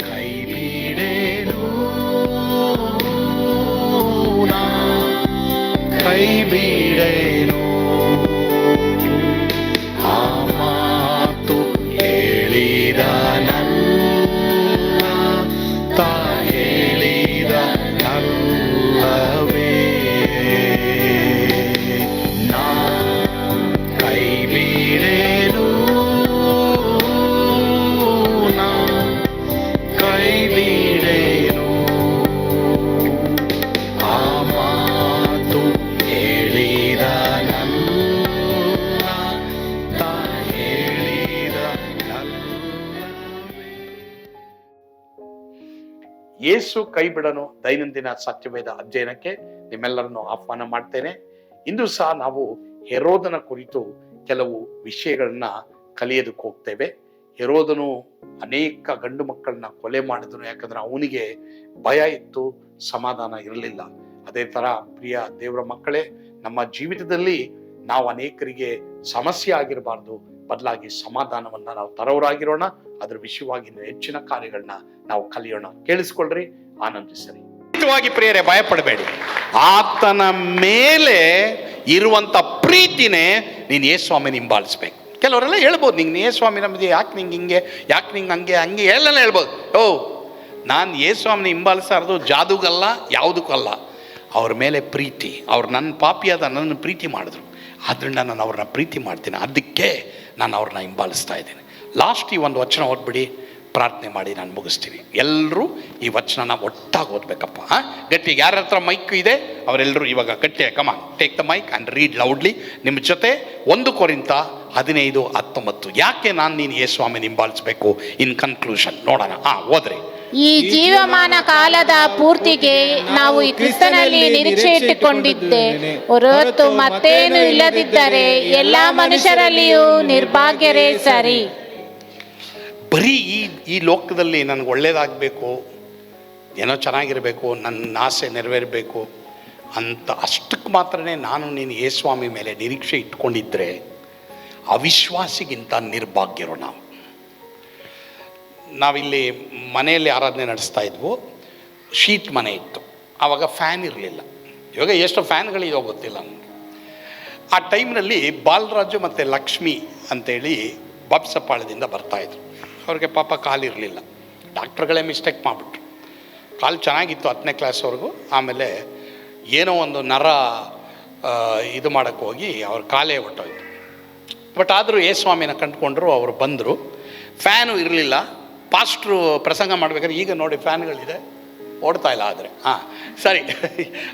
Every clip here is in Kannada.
ಕೈ ಬಿಡೇನು ಯೇಸು ಕೈ ಬಿಡನು. ದೈನಂದಿನ ಸತ್ಯವೇದ ಅಧ್ಯಯನಕ್ಕೆ ನಿಮ್ಮೆಲ್ಲರನ್ನು ಆಹ್ವಾನ ಮಾಡ್ತೇನೆ. ಇಂದು ಸಹ ನಾವು ಹೆರೋದನ ಕುರಿತು ಕೆಲವು ವಿಷಯಗಳನ್ನ ಕಲಿಯೋದಕ್ಕೆ ಹೋಗ್ತೇವೆ. ಹೆರೋದನು ಅನೇಕ ಗಂಡು ಮಕ್ಕಳನ್ನ ಕೊಲೆ ಮಾಡಿದನು. ಯಾಕಂದ್ರೆ ಅವನಿಗೆ ಭಯ ಇತ್ತು, ಸಮಾಧಾನ ಇರಲಿಲ್ಲ. ಅದೇ ತರ ಪ್ರಿಯ ದೇವರ ಮಕ್ಕಳೇ, ನಮ್ಮ ಜೀವಿತದಲ್ಲಿ ನಾವು ಅನೇಕರಿಗೆ ಸಮಸ್ಯೆ ಆಗಿರಬಾರ್ದು. ಬದಲಾಗಿ ಸಮಾಧಾನವನ್ನ ನಾವು ತರೋರಾಗಿರೋಣ, ಅದ್ರ ವಿಷಯವಾಗಿ ಹೆಚ್ಚಿನ ಕಾರ್ಯಗಳನ್ನ ನಾವು ಕಲಿಯೋಣ. ಕೇಳಿಸ್ಕೊಳ್ರಿ ಆನಂದಿಸರಿ ಖಂಡಿತವಾಗಿ ಪ್ರಿಯರೇ, ಭಯಪಡಬೇಡಿ. ಆತನ ಮೇಲೆ ಇರುವಂತ ಪ್ರೀತಿನೇ ನೀನು ಯೇಸ್ವಾಮಿನ ಹಿಂಬಾಲಿಸ್ಬೇಕು. ಕೆಲವರೆಲ್ಲ ಹೇಳ್ಬೋದು, ನಿಂಗೆ ಸ್ವಾಮಿ ನಮ್ದು ಯಾಕೆ ನಿಂಗೆ ಹಿಂಗೆ, ಯಾಕೆ ನಿಂಗೆ ಹಂಗೆ ಹಂಗೆ ಎಲ್ಲ ಹೇಳ್ಬೋದು. ಓ, ನಾನು ಏ ಸ್ವಾಮಿನ ಹಿಂಬಾಲಿಸಾರದು ಜಾದುಗಲ್ಲ ಯಾವುದಕ್ಕಲ್ಲ ಅವ್ರ ಮೇಲೆ ಪ್ರೀತಿ, ಅವ್ರು ನನ್ನ ಪಾಪಿಯಾದ ನನ್ನ ಪ್ರೀತಿ ಮಾಡಿದ್ರು. ಆದ್ದರಿಂದ ನಾನು ಅವ್ರನ್ನ ಪ್ರೀತಿ ಮಾಡ್ತೀನಿ. ಅದಕ್ಕೆ ನಾನು ಅವ್ರನ್ನ ಹಿಂಬಾಲಿಸ್ತಾ ಇದ್ದೀನಿ. ಲಾಸ್ಟ್ ಈ ಒಂದು ವಚನ ಓದ್ಬಿಡಿ, ಪ್ರಾರ್ಥನೆ ಮಾಡಿ ನಾನು ಮುಗಿಸ್ತೀನಿ. ಎಲ್ಲರೂ ಈ ವಚನನ ಒಟ್ಟಾಗಿ ಓದಬೇಕಪ್ಪ? ಗಟ್ಟಿ ಯಾರ ಹತ್ರ ಮೈಕ್ ಇದೆ ಅವರೆಲ್ಲರೂ ಇವಾಗ ಗಟ್ಟಿ come on take the mic and read loudly ನಿಮ್ಮ ಜೊತೆ ಒಂದು ಕೊರಿಂತ ಹದಿನೈದು ಹತ್ತೊಂಬತ್ತು. ಯಾಕೆ ನಾನು ನೀನು ಯೇ ಸ್ವಾಮಿ ಇನ್ ಕನ್ಕ್ಲೂಷನ್ ನೋಡೋಣ. ಹಾಂ ಓದ್ರಿ. ಈ ಜೀವಮಾನ ಕಾಲದ ಪೂರ್ತಿಗೆ ನಾವು ಈ ಕ್ರಿಸ್ತನಲ್ಲಿ ನಿರೀಕ್ಷೆ ಇಟ್ಟುಕೊಂಡಿದ್ದೆ. ಹೊರತು ಮತ್ತೇನು ಇಲ್ಲದಿದ್ದರೆ ಎಲ್ಲ ಮನುಷ್ಯರಲ್ಲಿಯೂ ನಿರ್ಭಾಗ್ಯರೇ ಸರಿ. ಬರೀ ಈ ಈ ಲೋಕದಲ್ಲಿ ನನಗೆ ಒಳ್ಳೇದಾಗಬೇಕು, ಏನೋ ಚೆನ್ನಾಗಿರಬೇಕು, ನನ್ನ ಆಸೆ ನೆರವೇರಬೇಕು ಅಂತ ಅಷ್ಟಕ್ಕೆ ಮಾತ್ರನೇ ನಾನು ನೀನು ಯೇಸ್ವಾಮಿ ಮೇಲೆ ನಿರೀಕ್ಷೆ ಇಟ್ಕೊಂಡಿದ್ದರೆ ಅವಿಶ್ವಾಸಿಗಿಂತ ನಿರ್ಭಾಗ್ಯರು ನಾವು. ನಾವಿಲ್ಲಿ ಮನೆಯಲ್ಲಿ ಆರಾಧನೆ ನಡೆಸ್ತಾ ಇದ್ವು. ಶೀಟ್ ಮನೆ ಇತ್ತು. ಆವಾಗ ಫ್ಯಾನ್ ಇರಲಿಲ್ಲ. ಇವಾಗ ಎಷ್ಟು ಫ್ಯಾನ್ಗಳಿದೋ ಗೊತ್ತಿಲ್ಲ ನನಗೆ ಆ ಟೈಮ್ನಲ್ಲಿ ಬಾಲರಾಜು ಮತ್ತು ಲಕ್ಷ್ಮಿ ಅಂತೇಳಿ ಬಾಪ್ಸಪ್ಪಾಳದಿಂದ ಬರ್ತಾಯಿದ್ರು ಅವ್ರಿಗೆ ಪಾಪ ಕಾಲಿರಲಿಲ್ಲ ಡಾಕ್ಟ್ರುಗಳೇ ಮಿಸ್ಟೇಕ್ ಮಾಡಿಬಿಟ್ರು. ಕಾಲು ಚೆನ್ನಾಗಿತ್ತು ಹತ್ತನೇ ಕ್ಲಾಸ್ವರೆಗೂ. ಆಮೇಲೆ ಏನೋ ಒಂದು ನರ ಇದು ಮಾಡೋಕ್ಕೆ ಹೋಗಿ ಅವ್ರ ಕಾಲೇ ಹೊಟ್ಟೋಯ್ತು ಬಟ್ ಆದರೂ ಯೇಸ್ವಾಮಿನ ಕಂಡುಕೊಂಡ್ರು, ಅವರು ಬಂದರು. ಫ್ಯಾನು ಇರಲಿಲ್ಲ. ಪಾಸ್ಟ್ರು ಪ್ರಸಂಗ ಮಾಡಬೇಕಾದ್ರೆ ಈಗ ನೋಡಿ ಫ್ಯಾನ್ಗಳಿದೆ, ಓಡ್ತಾ ಇಲ್ಲ ಆದರೆ. ಹಾಂ, ಸರಿ.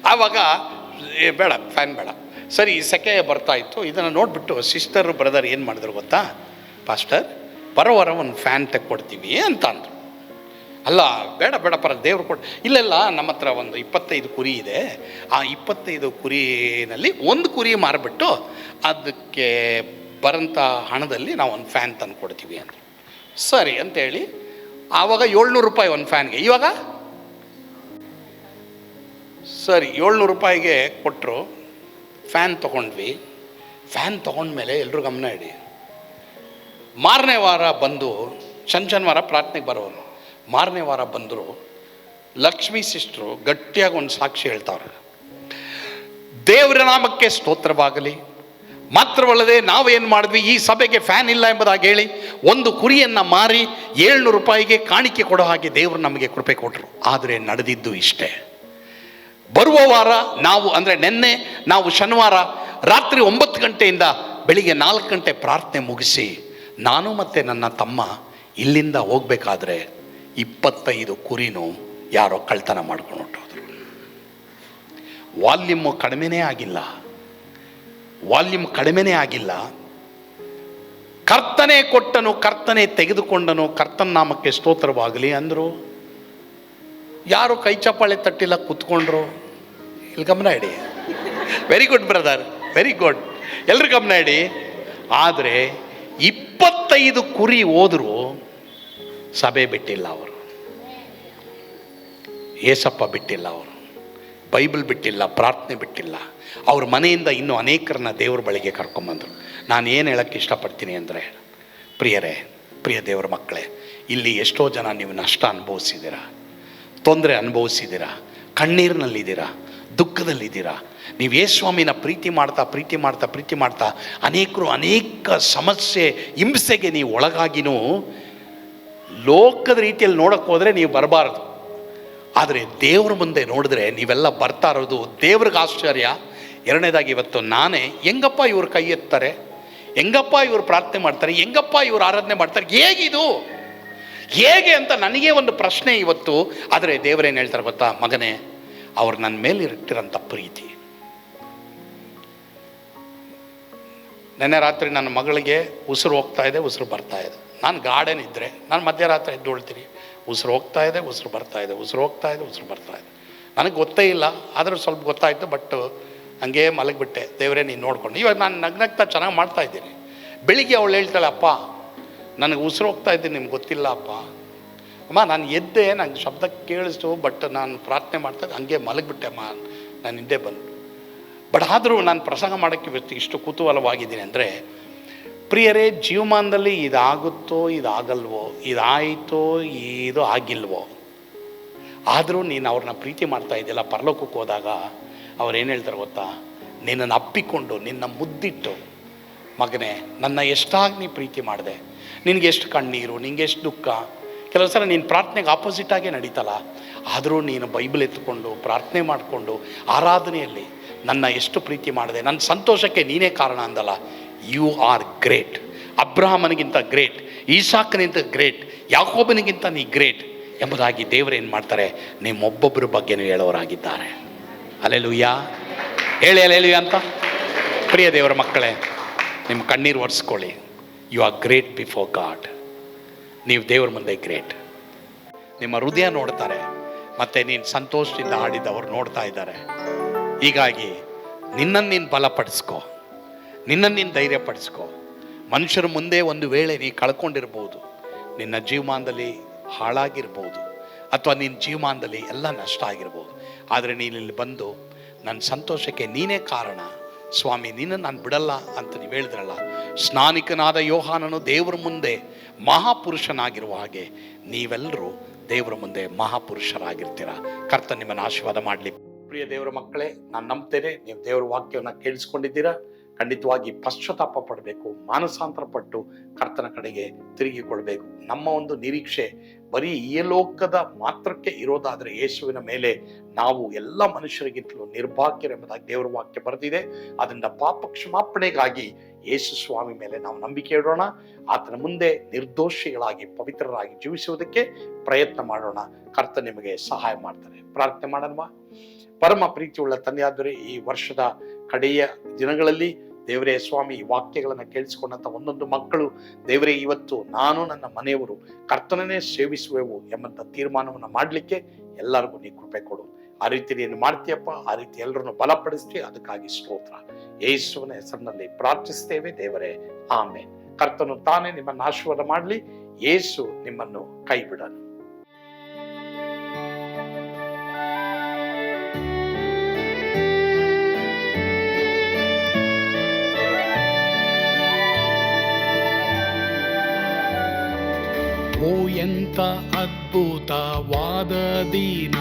ಆವಾಗ ಬೇಡ, ಫ್ಯಾನ್ ಬೇಡ. ಸರಿ ಸೆಕೆ ಬರ್ತಾ ಇತ್ತು. ಇದನ್ನು ನೋಡಿಬಿಟ್ಟು ಸಿಸ್ಟರ್, ಬ್ರದರ್ ಏನು ಮಾಡಿದ್ರು ಗೊತ್ತಾ? ಪಾಸ್ಟರ್ ಬರೋವರ ಒಂದು ಫ್ಯಾನ್ ತೆಕ್ಕೊಡ್ತೀವಿ ಅಂತ ಅಂದರು. ಅಲ್ಲ, ಬೇಡ ಬೇಡ, ಪರ, ದೇವ್ರು ಕೊಟ್ಟು ಇಲ್ಲೆಲ್ಲ ನಮ್ಮ ಹತ್ರ ಒಂದು ಇಪ್ಪತ್ತೈದು ಕುರಿ ಇದೆ. ಆ ಇಪ್ಪತ್ತೈದು ಕುರಿನಲ್ಲಿ ಒಂದು ಕುರಿ ಮಾರಿಬಿಟ್ಟು ಅದಕ್ಕೆ ಬರೋಂಥ ಹಣದಲ್ಲಿ ನಾವು ಒಂದು ಫ್ಯಾನ್ ತಂದು ಕೊಡ್ತೀವಿ ಅಂದರು. ಸರಿ ಅಂತೇಳಿ ಆವಾಗ ಏಳ್ನೂರು ರೂಪಾಯಿ ಒಂದು ಫ್ಯಾನ್ಗೆ. ಇವಾಗ? ಸರಿ, ಏಳ್ನೂರು ರೂಪಾಯಿಗೆ ಕೊಟ್ಟರು ಫ್ಯಾನ್ ತೊಗೊಂಡ್ವಿ. ಫ್ಯಾನ್ ತೊಗೊಂಡ್ಮೇಲೆ ಎಲ್ಲರೂ ಗಮನ ಇಡಿ. ಮಾರನೇ ವಾರ ಬಂದು, ಶನ್ ಶನಿವಾರ ಪ್ರಾರ್ಥನೆಗೆ ಬರೋರು. ಮಾರನೇ ವಾರ ಬಂದರು, ಲಕ್ಷ್ಮೀ ಸಿಸ್ಟ್ರು ಗಟ್ಟಿಯಾಗಿ ಒಂದು ಸಾಕ್ಷಿ ಹೇಳ್ತಾವ್ರೆ. ದೇವರ ನಾಮಕ್ಕೆ ಸ್ತೋತ್ರವಾಗಲಿ. ಮಾತ್ರವಲ್ಲದೆ ನಾವೇನು ಮಾಡಿದ್ವಿ? ಈ ಸಭೆಗೆ ಫ್ಯಾನ್ ಇಲ್ಲ ಎಂಬುದಾಗಿ ಹೇಳಿ ಒಂದು ಕುರಿಯನ್ನು ಮಾರಿ ಏಳ್ನೂರು ರೂಪಾಯಿಗೆ ಕಾಣಿಕೆ ಕೊಡೋ ಹಾಗೆ ದೇವರು ನಮಗೆ ಕೃಪೆ ಕೊಟ್ಟರು ಆದರೆ ನಡೆದಿದ್ದು ಇಷ್ಟೇ. ಬರುವ ವಾರ ನಾವು ಅಂದರೆ ನಿನ್ನೆ ನಾವು ಶನಿವಾರ ರಾತ್ರಿ ಒಂಬತ್ತು ಗಂಟೆಯಿಂದ ಬೆಳಿಗ್ಗೆ ನಾಲ್ಕು ಗಂಟೆ ಪ್ರಾರ್ಥನೆ ಮುಗಿಸಿ ನಾನು ಮತ್ತು ನನ್ನ ತಮ್ಮ ಇಲ್ಲಿಂದ ಹೋಗಬೇಕಾದ್ರೆ ಇಪ್ಪತ್ತೈದು ಕುರಿನೂ ಯಾರೋ ಕಳ್ತನ ಮಾಡ್ಕೊಂಡು ಹೊಟ್ಟೋದ್ರು ವಾಲ್ಯೂಮು ಕಡಿಮೆನೇ ಆಗಿಲ್ಲ. ವಾಲ್ಯೂಮ್ ಕಡಿಮೆನೇ ಆಗಿಲ್ಲ. ಕರ್ತನೆ ಕೊಟ್ಟನು, ಕರ್ತನೆ ತೆಗೆದುಕೊಂಡನು, ಕರ್ತನ ನಾಮಕ್ಕೆ ಸ್ತೋತ್ರವಾಗಲಿ ಅಂದರು. ಯಾರು ಕೈ ಚಪ್ಪಾಳೆ ತಟ್ಟಿಲ್ಲ ಕೂತ್ಕೊಂಡ್ರು? ಇಲ್ಲಿ ಗಮನ ಇಡಿ. Very good brother very good ಎಲ್ಲರೂ ಗಮನ ಇಡಿ. ಆದರೆ ಇಪ್ಪತ್ತೈದು ಕುರಿ ಹೋದರೂ, ಸಭೆ ಬಿಟ್ಟಿಲ್ಲ ಅವರು. ಏಸಪ್ಪ ಬಿಟ್ಟಿಲ್ಲ ಅವರು. ಬೈಬಲ್ ಬಿಟ್ಟಿಲ್ಲ, ಪ್ರಾರ್ಥನೆ ಬಿಟ್ಟಿಲ್ಲ. ಅವ್ರ ಮನೆಯಿಂದ ಇನ್ನೂ ಅನೇಕರನ್ನ ದೇವ್ರ ಬಳಿಗೆ ಕರ್ಕೊಂಬಂದರು. ನಾನು ಏನು ಹೇಳಕ್ಕೆ ಇಷ್ಟಪಡ್ತೀನಿ ಅಂದರೆ, ಪ್ರಿಯರೇ, ಪ್ರಿಯ ದೇವರ ಮಕ್ಕಳೇ, ಇಲ್ಲಿ ಎಷ್ಟೋ ಜನ ನೀವು ನಷ್ಟ ಅನುಭವಿಸಿದ್ದೀರಾ? ತೊಂದರೆ ಅನುಭವಿಸಿದ್ದೀರಾ? ಕಣ್ಣೀರಿನಲ್ಲಿದ್ದೀರಾ? ದುಃಖದಲ್ಲಿದ್ದೀರಾ? ನೀವು ಯೇಸ್ವಾಮಿನ ಪ್ರೀತಿ ಮಾಡ್ತಾ ಪ್ರೀತಿ ಮಾಡ್ತಾ ಪ್ರೀತಿ ಮಾಡ್ತಾ ಅನೇಕರು ಅನೇಕ ಸಮಸ್ಯೆ, ಹಿಂಸೆಗೆ ನೀವು ಒಳಗಾಗಿನೂ ಲೋಕದ ರೀತಿಯಲ್ಲಿ ನೋಡಕ್ಕೆ ಹೋದರೆ ನೀವು ಬರಬಾರದು. ಆದರೆ ದೇವ್ರ ಮುಂದೆ ನೋಡಿದ್ರೆ ನೀವೆಲ್ಲ ಬರ್ತಾ ಇರೋದು ದೇವ್ರಿಗೆ ಆಶ್ಚರ್ಯ. ಎರಡನೇದಾಗಿ ಇವತ್ತು ನಾನೇ, ಹೆಂಗಪ್ಪ ಇವರು ಕೈ ಎತ್ತಾರೆ? ಹೆಂಗಪ್ಪ ಇವರು ಪ್ರಾರ್ಥನೆ ಮಾಡ್ತಾರೆ? ಹೆಂಗಪ್ಪ ಇವರು ಆರಾಧನೆ ಮಾಡ್ತಾರೆ? ಹೇಗಿದು? ಹೇಗೆ ಅಂತ ನನಗೆ ಒಂದು ಪ್ರಶ್ನೆ ಇವತ್ತು. ಆದರೆ ದೇವರೇನು ಹೇಳ್ತಾರೆ ಗೊತ್ತಾ? ಮಗನೇ, ಅವ್ರು ನನ್ನ ಮೇಲೆ ಇರುತ್ತಿರೋಂಥ ಪ್ರೀತಿ. ನೆನ್ನೆ ರಾತ್ರಿ ನನ್ನ ಮಗಳಿಗೆ ಉಸಿರು ಹೋಗ್ತಾ ಇದೆ, ಉಸಿರು ಬರ್ತಾ ಇದೆ. ನಾನು ಗಾರ್ಡನ್ ಇದ್ದರೆ ನಾನು ಮಧ್ಯರಾತ್ರಿ ಎದ್ದೊಳ್ತೀನಿ ಉಸಿರು ಹೋಗ್ತಾ ಇದೆ, ಉಸಿರು ಬರ್ತಾ ಇದೆ, ಉಸಿರು ಹೋಗ್ತಾ ಇದೆ, ಉಸಿರು ಬರ್ತಾ ಇದೆ. ನನಗೆ ಗೊತ್ತೇ ಇಲ್ಲ, ಆದರೂ ಸ್ವಲ್ಪ ಗೊತ್ತಾಯಿತು, ಬಟ್ ಹಂಗೆ ಮಲಗಿಬಿಟ್ಟೆ. ದೇವರೇ, ನೀನು ನೋಡ್ಕೊಂಡು. ಇವಾಗ ನಾನು ನಗ್ನಗ್ತಾ ಚೆನ್ನಾಗಿ ಮಾಡ್ತಾ ಇದ್ದೀನಿ. ಬೆಳಿಗ್ಗೆ ಅವಳು ಹೇಳ್ತಾಳೆ, ಅಪ್ಪ, ನನಗೆ ಉಸಿರು ಹೋಗ್ತಾ ಇದ್ದೀನಿ, ನಿಮ್ಗೆ ಗೊತ್ತಿಲ್ಲ, ಅಪ್ಪ. ಅಮ್ಮ, ನಾನು ಎದ್ದೆ ನಂಗೆ ಶಬ್ದ ಕೇಳಿಸ್ತು, ಬಟ್ ನಾನು ಪ್ರಾರ್ಥನೆ ಮಾಡ್ತಾ ಹಂಗೆ ಮಲಗಿಬಿಟ್ಟೆ, ಅಮ್ಮ. ನಾನು ಹಿಂದೆ ಬಂದು. ಬಟ್ ಆದರೂ ನಾನು ಪ್ರಸಂಗ ಮಾಡೋಕ್ಕೆ ಇಷ್ಟು ಕುತೂಹಲವಾಗಿದ್ದೀನಿ ಅಂದರೆ, ಪ್ರಿಯರೇ, ಜೀವಮಾನದಲ್ಲಿ ಇದಾಗುತ್ತೋ, ಇದಾಗಲ್ವೋ, ಇದಾಯಿತೋ, ಇದು ಆಗಿಲ್ವೋ? ಆದರೂ ನೀನು ಅವ್ರನ್ನ ಪ್ರೀತಿ ಮಾಡ್ತಾ ಇದ್ದಿಲ್ಲ ಪರಲೋಕಕ್ಕೆ ಹೋದಾಗ ಅವ್ರು ಏನು ಹೇಳ್ತಾರೆ ಗೊತ್ತಾ? ನಿನ್ನನ್ನು ಅಪ್ಪಿಕೊಂಡು, ನಿನ್ನ ಮುದ್ದಿಟ್ಟು, ಮಗನೇ, ನನ್ನ ಎಷ್ಟಾಗಿ ನೀ ಪ್ರೀತಿ ಮಾಡಿದೆ? ನಿನಗೆ ಎಷ್ಟು ಕಣ್ಣೀರು ನಿಂಗೆ ಎಷ್ಟು ದುಃಖ? ಕೆಲವು ಸಲ ನೀನು ಪ್ರಾರ್ಥನೆಗೆ ಆಗಿ ನಡೀತಲ್ಲ? ಆದರೂ ನೀನು ಬೈಬಲ್ ಎತ್ಕೊಂಡು, ಪ್ರಾರ್ಥನೆ ಮಾಡಿಕೊಂಡು, ಆರಾಧನೆಯಲ್ಲಿ ನನ್ನ ಎಷ್ಟು ಪ್ರೀತಿ ಮಾಡಿದೆ? ನನ್ನ ಸಂತೋಷಕ್ಕೆ ನೀನೇ ಕಾರಣ ಅಂದಲ್ಲ? ಯು ಆರ್ ಗ್ರೇಟ್ ಅಬ್ರಾಹ್ಮನಿಗಿಂತ ಗ್ರೇಟ್ ಈಶಾಕನಿಗಿಂತ ಗ್ರೇಟ್ ಯಾಕೋಬನಿಗಿಂತ ನೀ ಗ್ರೇಟ್ ಎಂಬುದಾಗಿ ದೇವರೇನು ಮಾಡ್ತಾರೆ? ನಿಮ್ಮೊಬ್ಬೊಬ್ಬರ ಬಗ್ಗೆನೂ ಹೇಳೋರಾಗಿದ್ದಾರೆ. ಅಲ್ಲೆಲುಯ್ಯ ಹೇಳಿ ಅಲೆಲುಯ್ಯ ಅಂತ. ಪ್ರಿಯ ದೇವರ ಮಕ್ಕಳೇ, ನಿಮ್ಮ ಕಣ್ಣೀರು ಒರೆಸ್ಕೊಳ್ಳಿ. You are great before God ನೀವು ದೇವ್ರ ಮುಂದೆ ಗ್ರೇಟ್ ನಿಮ್ಮ ಹೃದಯ ನೋಡ್ತಾರೆ, ಮತ್ತು ನೀನು ಸಂತೋಷದಿಂದ ಆಡಿದವರು ನೋಡ್ತಾ ಇದ್ದಾರೆ. ಹೀಗಾಗಿ ನಿನ್ನನ್ನು ನೀನು ಬಲಪಡಿಸ್ಕೋ, ನಿನ್ನನ್ನು ನೀನು ಧೈರ್ಯಪಡಿಸ್ಕೋ. ಮನುಷ್ಯರ ಮುಂದೆ ಒಂದು ವೇಳೆ ನೀ ಕಳ್ಕೊಂಡಿರ್ಬೋದು, ನಿನ್ನ ಜೀವಮಾನದಲ್ಲಿ ಹಾಳಾಗಿರ್ಬೋದು, ಅಥವಾ ನಿನ್ನ ಜೀವಮಾನದಲ್ಲಿ ಎಲ್ಲ ನಷ್ಟ ಆಗಿರ್ಬೋದು. ಆದರೆ ನೀನು ಇಲ್ಲಿ ಬಂದು ನನ್ನ ಸಂತೋಷಕ್ಕೆ ನೀನೇ ಕಾರಣ. ಸ್ವಾಮಿ, ನೀನು ನಾನು ಬಿಡಲ್ಲ ಅಂತ ನೀವು ಹೇಳಿದ್ರಲ್ಲ. ಸ್ನಾನಿಕನಾದ ಯೋಹಾನನು ದೇವರ ಮುಂದೆ ಮಹಾಪುರುಷನಾಗಿರುವ ಹಾಗೆ ನೀವೆಲ್ಲರೂ ದೇವರ ಮುಂದೆ ಮಹಾಪುರುಷರಾಗಿರ್ತೀರ. ಕರ್ತ ನಿಮ್ಮನ್ನು ಆಶೀರ್ವಾದ ಮಾಡಲಿ. ಪ್ರಿಯ ದೇವರ ಮಕ್ಕಳೇ, ನಾನು ನಂಬ್ತೇನೆ. ನೀವು ದೇವರ ವಾಕ್ಯವನ್ನು ಕೇಳಿಸ್ಕೊಂಡಿದ್ದೀರಾ. ಖಂಡಿತವಾಗಿ ಪಶ್ಚಾತ್ತಾಪ ಪಡಬೇಕು, ಮಾನಸಾಂತರ ಪಟ್ಟು ಕರ್ತನ ಕಡೆಗೆ ತಿರುಗಿಕೊಳ್ಬೇಕು. ನಮ್ಮ ಒಂದು ನಿರೀಕ್ಷೆ ಬರೀ ಈ ಲೋಕದ ಮಾತ್ರಕ್ಕೆ ಇರೋದಾದರೆ ಯೇಸುವಿನ ಮೇಲೆ ನಾವು ಎಲ್ಲ ಮನುಷ್ಯರಿಗಿಂತಲೂ ನಿರ್ಭಾಗ್ಯರೆಂಬುದಾಗಿ ದೇವರ ವಾಕ್ಯ ಬರೆದಿದೆ. ಅದರಿಂದ ಪಾಪ ಕ್ಷಮಾಪಣೆಗಾಗಿ ಯೇಸು ಸ್ವಾಮಿ ಮೇಲೆ ನಾವು ನಂಬಿಕೆ ಇಡೋಣ. ಆತನ ಮುಂದೆ ನಿರ್ದೋಷಿಗಳಾಗಿ, ಪವಿತ್ರರಾಗಿ ಜೀವಿಸುವುದಕ್ಕೆ ಪ್ರಯತ್ನ ಮಾಡೋಣ. ಕರ್ತ ನಿಮಗೆ ಸಹಾಯ ಮಾಡ್ತಾರೆ. ಪ್ರಾರ್ಥನೆ ಮಾಡೋಣವಾ. ಪರಮ ಪ್ರೀತಿಯುಳ್ಳ ತಂದೆಯಾದರೆ ಈ ವರ್ಷದ ಕಡೆಯ ದಿನಗಳಲ್ಲಿ ದೇವರೇ ಸ್ವಾಮಿ, ಈ ವಾಕ್ಯಗಳನ್ನು ಕೇಳಿಸಿಕೊಂಡಂತ ಒಂದೊಂದು ಮಕ್ಕಳು, ದೇವರೇ ಇವತ್ತು ನಾನು ನನ್ನ ಮನೆಯವರು ಕರ್ತನನ್ನೇ ಸೇವಿಸುವೆವು ಎಂಬಂಥ ತೀರ್ಮಾನವನ್ನು ಮಾಡಲಿಕ್ಕೆ ಎಲ್ಲರಿಗೂ ನೀ ಕೃಪೆ ಕೊಡು. ಆ ರೀತಿ ನೀನು ಮಾಡ್ತೀಯಪ್ಪ, ಆ ರೀತಿ ಎಲ್ಲರನ್ನು ಬಲಪಡಿಸ್ತೀವಿ ಅದಕ್ಕಾಗಿ ಸ್ತೋತ್ರ. ಯೇಸುವಿನ ಹೆಸರಿನಲ್ಲಿ ಪ್ರಾರ್ಥಿಸ್ತೇವೆ ದೇವರೇ ಆಮೆ ಕರ್ತನು ತಾನೇ ನಿಮ್ಮನ್ನು ಆಶೀರ್ವಾದ ಮಾಡಲಿ, ಯೇಸು ನಿಮ್ಮನ್ನು ಕೈ ಎಂತ ಅದ್ಭುತವಾದ ದಿನ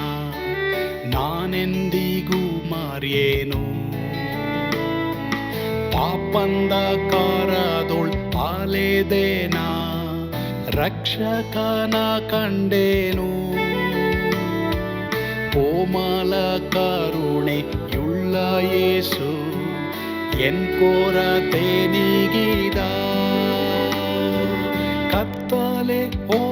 ನಾನೆಂದಿಗೂ ಮರೆಯೇನು ಪಾಪಂದ ಕಾರದೊಳ್ ಪಾಲೆದೇನ ರಕ್ಷಕನ ಕಂಡೇನು ಕೋಮಲ ಕರುಣೆ ಯುಳ್ಳ ಯೇಸು ಎನ್ ಕೊರತೆ ನೀಗಿದ ಕತ್ತಲೆ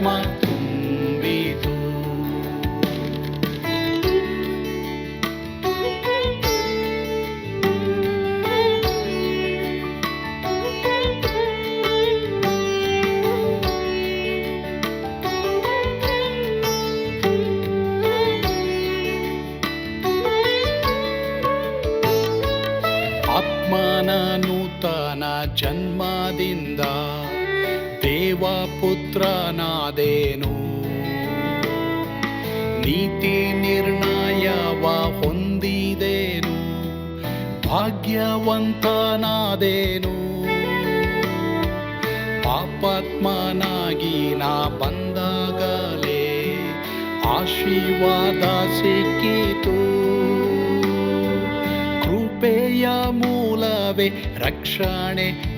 ಆತ್ಮ ತುಂಬಿತು ಆತ್ಮನ ನೂತನ ಜನ್ಮದಿಂದ ದೇವಪುತ್ರನಾದೇನು. ನೀತಿ ನಿರ್ಣಯವ ಹೊಂದಿದೇನು. ಭಾಗ್ಯವಂತನಾದೇನು. ಪಾಪಾತ್ಮನಾಗಿ ನಾ ಬಂದಾಗಲೇ ಆಶೀರ್ವಾದ ಸಿಕ್ಕಿತು. ಕೃಪೆಯ ಮೂಲವೇ ರಕ್ಷಣೆ